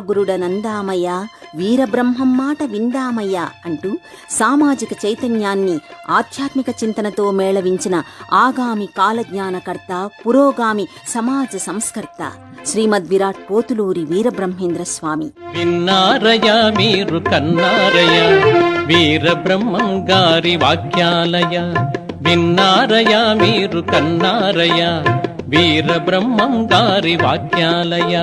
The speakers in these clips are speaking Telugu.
గురుడనందామయ్య వీరబ్రహ్మం మాట విందామయ్య అంటూ సామాజిక చైతన్యాన్ని ఆధ్యాత్మిక చింతనతో మేళవించిన ఆగామి కాలజ్ఞానకర్త పురోగామి సమాజ సంస్కర్త శ్రీమద్ విరాట్ పోతులూరి వీరబ్రహ్మేంద్ర స్వామి. విన్నారయ మీరు కన్నారయ వీర గారి వాక్యాలయ విన్నారయ మీరు కన్నారయ వీర గారి వాక్యాలయ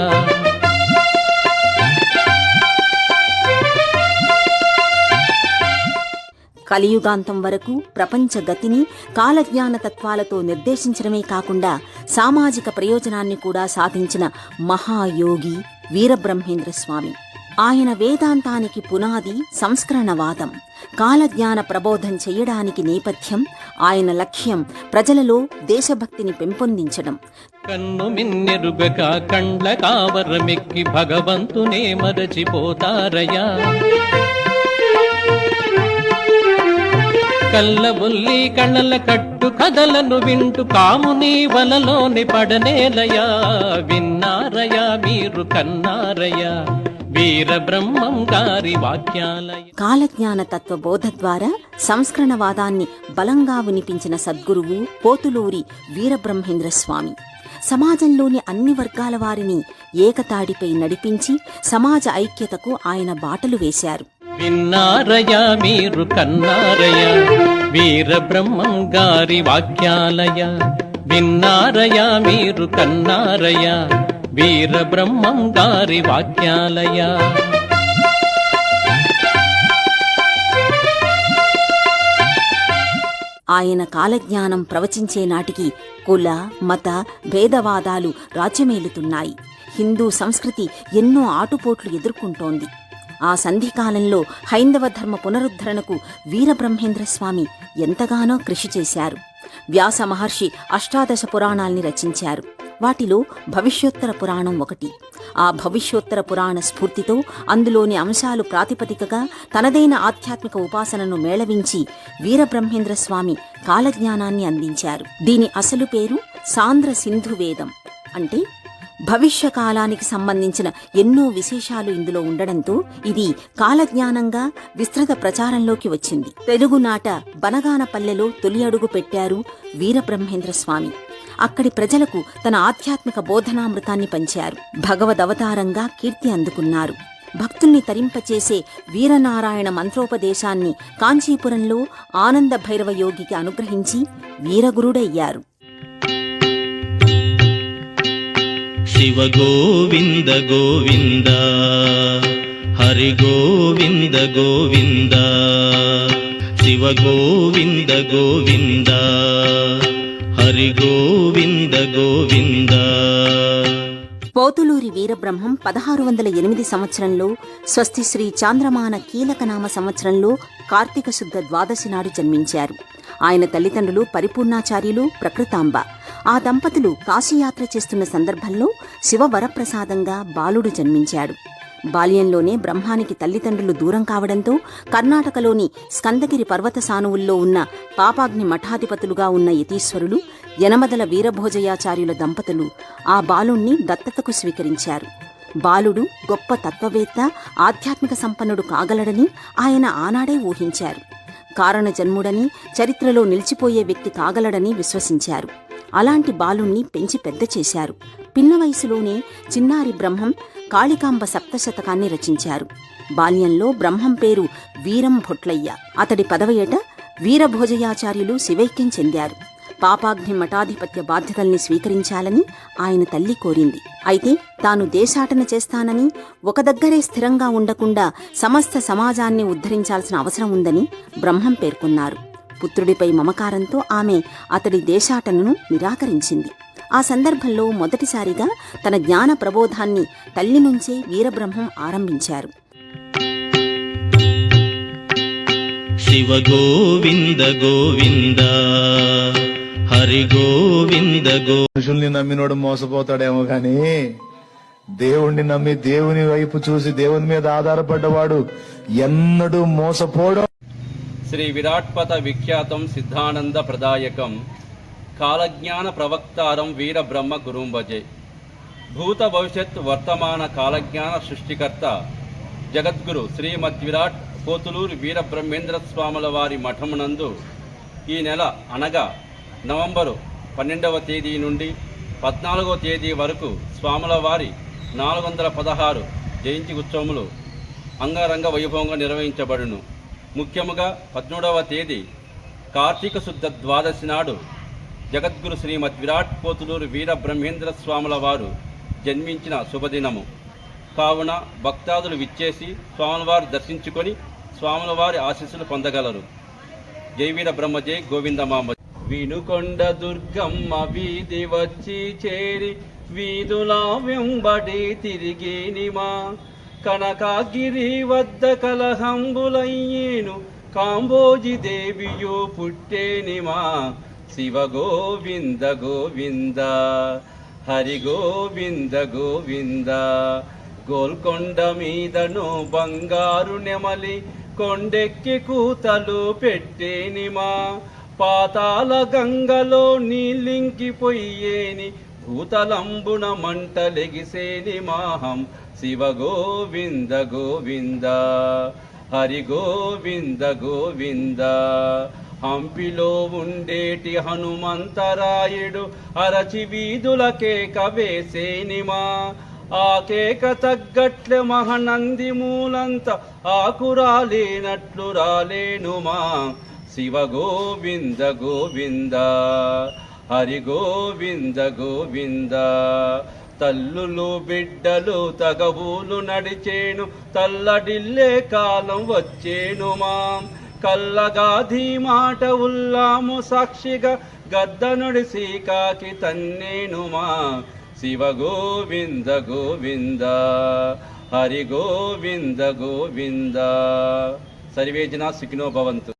కలియుగాంతం వరకు ప్రపంచ గతిని కాలజ్ఞాన తత్వాలతో నిర్దేశించడమే కాకుండా సామాజిక ప్రయోజనాన్ని కూడా సాధించిన మహాయోగి వీరబ్రహ్మేంద్ర స్వామి. ఆయన వేదాంతానికి పునాది సంస్కరణవాదం కాలజ్ఞాన ప్రబోధం చేయడానికి నేపథ్యం ఆయన లక్ష్యం ప్రజలలో దేశభక్తిని పెంపొందించడం. కన్ను మిన్నెరుగక కండ్ల కావరమెక్కి భగవంతునే మరచిపోతారయా కళ్ళబుల్లి కళ్ళల కట్టు కథలను వింటూ కాముని వలలోని పడనేలయా. విన్నారయా మీరు కన్నారయా. వీర బ్రహ్మం గారి వాక్యాలయ. కాలజ్ఞాన తత్వ బోధ ద్వారా సంస్కరణవాదాన్ని బలంగా వినిపించిన సద్గురువు పోతులూరి వీరబ్రహ్మేంద్ర స్వామి. సమాజంలోని అన్ని వర్గాల వారిని ఏకతాడిపై నడిపించి సమాజ ఐక్యతకు ఆయన బాటలు వేశారు. విన్నారయా మీరు కన్నారయా వీరబ్రహ్మం గారి వాక్యాలయ విన్నారయా మీరు కన్నారయా వీరబ్రహ్మం గారి వాక్యాలయ ఆయన కాలజ్ఞానం ప్రవచించే నాటికి కుల మత భేదవాదాలు రాజ్యమేలుతున్నాయి. హిందూ సంస్కృతి ఎన్నో ఆటుపోట్లు ఎదుర్కొంటోంది. ఆ సంధికాలంలో హైందవ ధర్మ పునరుద్ధరణకు వీరబ్రహ్మేంద్ర స్వామి ఎంతగానో కృషి చేశారు. వ్యాస మహర్షి అష్టాదశ పురాణాల్ని రచించారు. వాటిలో భవిష్యోత్తర పురాణం ఒకటి. ఆ భవిష్యోత్తర పురాణ స్ఫూర్తితో అందులోని అంశాలు ప్రాతిపదికగా తనదైన ఆధ్యాత్మిక ఉపాసనను మేళవించి వీరబ్రహ్మేంద్ర స్వామి కాలజ్ఞానాన్ని అందించారు. దీని అసలు పేరు సాంద్ర సింధు వేదం. అంటే భవిష్య కాలానికి సంబంధించిన ఎన్నో విశేషాలు ఇందులో ఉండడంతో ఇది కాలజ్ఞానంగా విస్తృత ప్రచారంలోకి వచ్చింది. తెలుగునాట బనగానపల్లెలో తొలి అడుగు పెట్టారు వీరబ్రహ్మేంద్ర స్వామి. అక్కడి ప్రజలకు తన ఆధ్యాత్మిక బోధనామృతాన్ని పంచారు. భగవదవతారంగా కీర్తి అందుకున్నారు. భక్తుల్ని తరింపచేసే వీరనారాయణ మంత్రోపదేశాన్ని కాంచీపురంలో ఆనంద భైరవ యోగికి అనుగ్రహించి వీరగురుడయ్యారు. శివ గోవింద గోవింద హరి గోవింద గోవింద శివ గోవింద గోవింద హరి గోవింద గోవింద. పోతులూరి వీరబ్రహ్మం పదహారు వందల ఎనిమిది సంవత్సరంలో స్వస్తి శ్రీ చాంద్రమాన కీలకనామ సంవత్సరంలో కార్తీక శుద్ధ ద్వాదశి నాడు జన్మించారు. ఆయన తల్లిదండ్రులు పరిపూర్ణాచార్యులు ప్రకృతాంబ. ఆ దంపతులు కాశీయాత్ర చేస్తున్న సందర్భంలో శివవరప్రసాదంగా బాలుడు జన్మించాడు. బాల్యంలోనే బ్రహ్మానికి తల్లిదండ్రులు దూరం కావడంతో కర్ణాటకలోని స్కందగిరి పర్వత సానువుల్లో ఉన్న పాపాగ్ని మఠాధిపతులుగా ఉన్న యతీశ్వరులు యనమదల వీరభోజయాచార్యుల దంపతులు ఆ బాలుణ్ణి దత్తతకు స్వీకరించారు. బాలుడు గొప్ప తత్వవేత్త ఆధ్యాత్మిక సంపన్నుడు కాగలడని ఆయన ఆనాడే ఊహించారు. కారణ జన్ముడని చరిత్రలో నిలిచిపోయే వ్యక్తి కాగలడని విశ్వసించారు. అలాంటి బాలుణ్ణి పెంచి పెద్ద చేశారు. పిన్న వయసులోనే చిన్నారి బ్రహ్మం కాళికాంబ సప్తశతకాన్ని రచించారు. బాల్యంలో బ్రహ్మం పేరు వీరం భొట్లయ్య. అతడి పదవ ఏట వీరభోజయాచార్యులు శివైక్యం చెందారు. పాపాగ్ని మఠాధిపత్య బాధ్యతల్ని స్వీకరించాలని ఆయన తల్లి కోరింది. అయితే తాను దేశాటన చేస్తానని ఒక దగ్గరే స్థిరంగా ఉండకుండా సమస్త సమాజాన్ని ఉద్ధరించాల్సిన అవసరం ఉందని బ్రహ్మం పేర్కొన్నారు. పుత్రుడిపై మమకారంతో ఆమె అతడి దేశాటనను నిరాకరించింది. ఆ సందర్భంలో మొదటిసారిగా తన జ్ఞాన ప్రబోధాన్ని తల్లి నుంచే వీరబ్రహ్మం ఆరంభించారు. శివ గోవింద గోవింద హరి గోవింద మనుషుల్ని నమ్మినోడు మోసపోతాడేమో గాని దేవుణ్ణి నమ్మి దేవుని వైపు చూసి దేవుని మీద ఆధారపడ్డవాడు ఎన్నడూ మోసపోవడం శ్రీ విరాట్పత విఖ్యాతం సిద్ధానంద ప్రదాయకం. కాలజ్ఞాన ప్రవక్తారం వీరబ్రహ్మ గురుం భజే భూత భవిష్యత్ వర్తమాన కాలజ్ఞాన సృష్టికర్త జగద్గురు శ్రీమద్విరాట్ కోతులూరు వీరబ్రహ్మేంద్ర స్వాముల వారి మఠమునందు ఈ నెల అనగా నవంబరు పన్నెండవ తేదీ నుండి పద్నాలుగవ తేదీ వరకు స్వాముల వారి నాలుగు వందల పదహారు జయంతి ఉత్సవములు అంగరంగ వైభవంగా నిర్వహించబడును. ముఖ్యముగా పద్మూడవ తేదీ కార్తీక శుద్ధ ద్వాదశి నాడు జగద్గురు శ్రీమద్ విరాట్ పోతులూరు వీర బ్రహ్మేంద్ర స్వాముల వారు జన్మించిన శుభదినము. కావున భక్తాదులు విచ్చేసి స్వాములవారు దర్శించుకొని స్వాములవారి ఆశీస్సులు పొందగలరు. జై వీర బ్రహ్మ జై గోవిందమామ వినుకొండ దుర్గమ్మ వీధి వచ్చి చేరి వీధులా వెంబడి తిరిగేనిమా కనకాగిరి వద్ద కలహంబులయ్యేను కాంబోజి దేవియో పుట్టేనిమా శివ గోవింద గోవింద హరి గోవింద గోవింద. గోల్కొండ మీదను బంగారు నెమలి కొండెక్కి కూతలు పెట్టేనిమా పాతాల గంగలో నీలింకిపోయేని భూతలంబున మంటలెగిసేని మాహం. శివ గోవింద గోవింద హరి గోవింద గోవింద. హంపిలో ఉండేటి హనుమంతరాయుడు అరచి వీధులకే కవేసేనిమా ఆ కేక తగ్గట్లే మహనంది మూలంత ఆకు రాలేనట్లు రాలేనుమా శివ గోవింద గోవింద హరి గోవింద గోవింద తల్లులు బిడ్డలు తగవులు నడిచేను తల్లడిల్లే కాలం వచ్చేను మా. కల్లగాధి మాట ఉల్లాము సాక్షిగా గద్దనుడిసి కాకి తన్నేనుమా శివ గోవింద గోవింద హరి గోవింద గోవింద సర్వేజన సుఖినో భవంతు